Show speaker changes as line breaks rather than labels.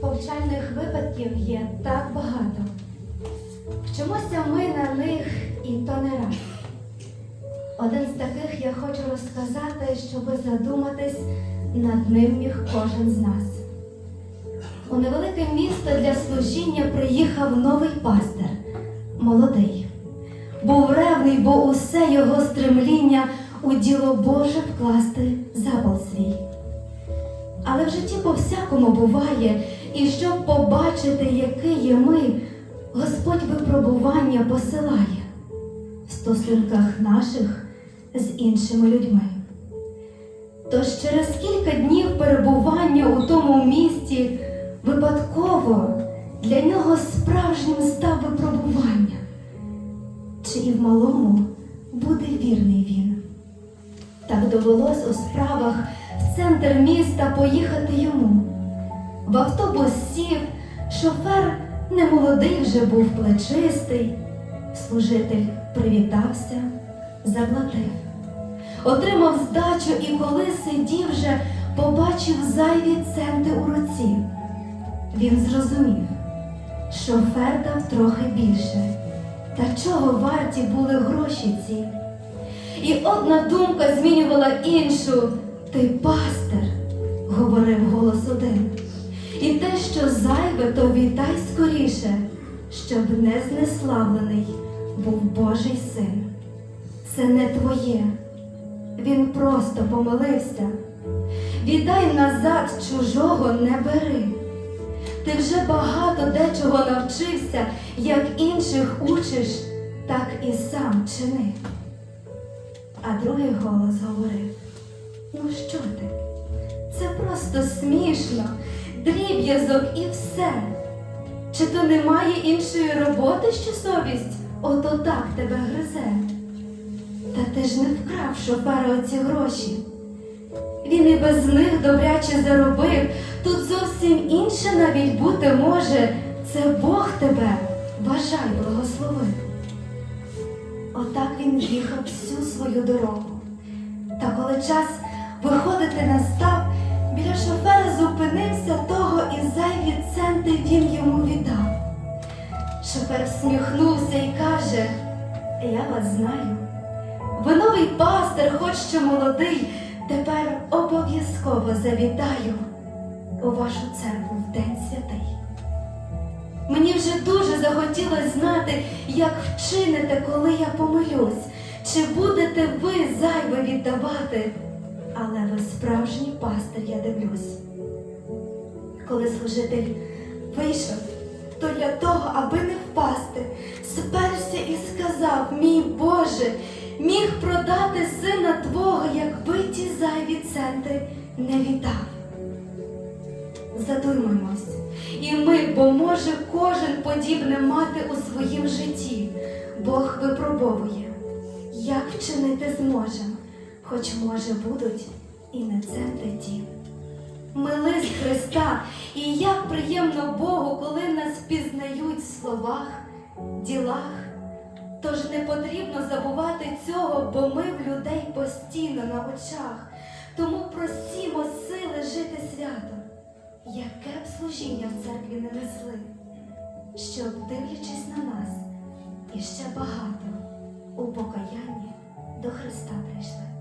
Повчальних випадків є так багато. Вчимося ми на них і то не раз. Один з таких я хочу розказати, щоби задуматись, над ним міг кожен з нас. У невелике місто для служіння приїхав новий пастир, молодий. Був ревний, бо усе його стремління у діло Боже вкласти запал свій. Але в житті по-всякому буває, і щоб побачити, який є ми, Господь випробування посилає в стосунках наших з іншими людьми. Тож через кілька днів перебування у тому місті випадково для нього справжнім став випробування, чи і в малому буде вірний він. Так довелось у справах центр міста поїхати йому. В автобус сів, шофер немолодий вже був плечистий. Служитель привітався, заплатив. Отримав здачу і коли сидів вже, побачив зайві центи у руці. Він зрозумів, шофер дав трохи більше. Та чого варті були гроші ці? І одна думка змінювала іншу. Ти пастир, говорив голос один. І те, що зайве, то віддай скоріше, щоб не знеславлений був Божий син. Це не твоє. Він просто помилився. Віддай назад чужого не бери. Ти вже багато дечого навчився, як інших учиш, так і сам чини. А другий голос говорив: Ну що ти? Це просто смішно, дріб'язок і все. Чи то немає іншої роботи, що совість ото так тебе гризе? Та ти ж не вкрав шофера оці гроші. Він і без них добряче заробив. Тут зовсім інше навіть бути може. Це Бог тебе, бажай благословив. Отак він їхав всю свою дорогу. Та коли час виходити настав, біля шофера зупинився того і зайві центи він йому віддав. Шофер всміхнувся і каже: Я вас знаю. Ви новий пастир, хоч ще молодий, тепер обов'язково завітаю у вашу церкву в день святий. Мені вже дуже захотілося знати, як вчините, коли я помилюсь, чи будете ви зайве віддавати, але ви справжній пастир, я дивлюсь. Коли служитель вийшов, то для того, аби не впасти, сперся і сказав: Мій Боже, міг продати сина Твого, якби ті зайві центи не віддав. Задумаймось, і ми, бо може кожен подібне мати у своїм житті. Бог випробовує, як вчинити зможем, хоч, може, будуть і не центи ті. Ми лист Христа, і як приємно Богу, коли нас пізнають в словах, ділах. Тож не потрібно забувати цього, бо ми в людей постійно на очах. Тому просімо сили жити свято, яке б служіння в церкві не несли, щоб, дивлячись на нас, іще багато у покаянні до Христа прийшли.